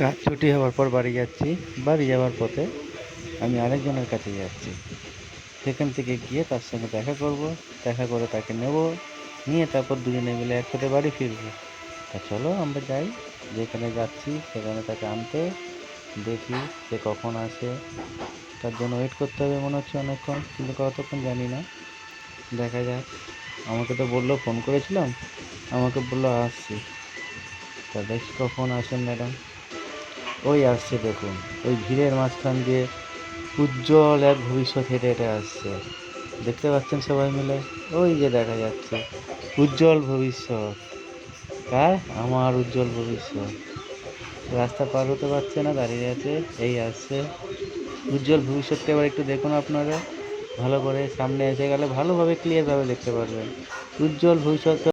কাজ ছুটি হওয়ার পর বাড়ি যাচ্ছি। বাড়ি যাওয়ার পথে আমি আরেকজনের কাছে যাচ্ছি। সেখান থেকে গিয়ে তার সঙ্গে দেখা করব, দেখা করে তাকে নেব, নিয়ে তারপর দুজনে মিলে একসাথে বাড়ি ফিরবো। তা চলো আমরা যাই। যেখানে যাচ্ছি সেখানে তাকে আনতে দেখি সে কখন আসে। তার জন্য ওয়েট করতে হবে মনে হচ্ছে অনেকক্ষণ, কিন্তু কতক্ষণ জানি না। দেখা যাক। আমাকে তো বলল ফোন করেছিলাম, আমাকে বলল আসছি। তা দেখি কখন আসেন ম্যাডাম ওই আসছে দেখুন, ওই ভিড়ের মাঝখান দিয়ে উজ্জ্বল এক ভবিষ্যৎ হেঁটে হেঁটে আসছে। দেখতে পাচ্ছেন সবাই মিলে? ওই যে দেখা যাচ্ছে, উজ্জ্বল ভবিষ্যৎ। কার? আমার উজ্জ্বল ভবিষ্যৎ। রাস্তা পার হতে পারছে না, দাঁড়িয়ে আছে, এই আসছে। উজ্জ্বল ভবিষ্যৎটা এবার একটু দেখুন আপনারা। ভালো করে সামনে এসে গেলে ভালোভাবে ক্লিয়ারভাবে দেখতে পারবেন। উজ্জ্বল ভবিষ্যৎ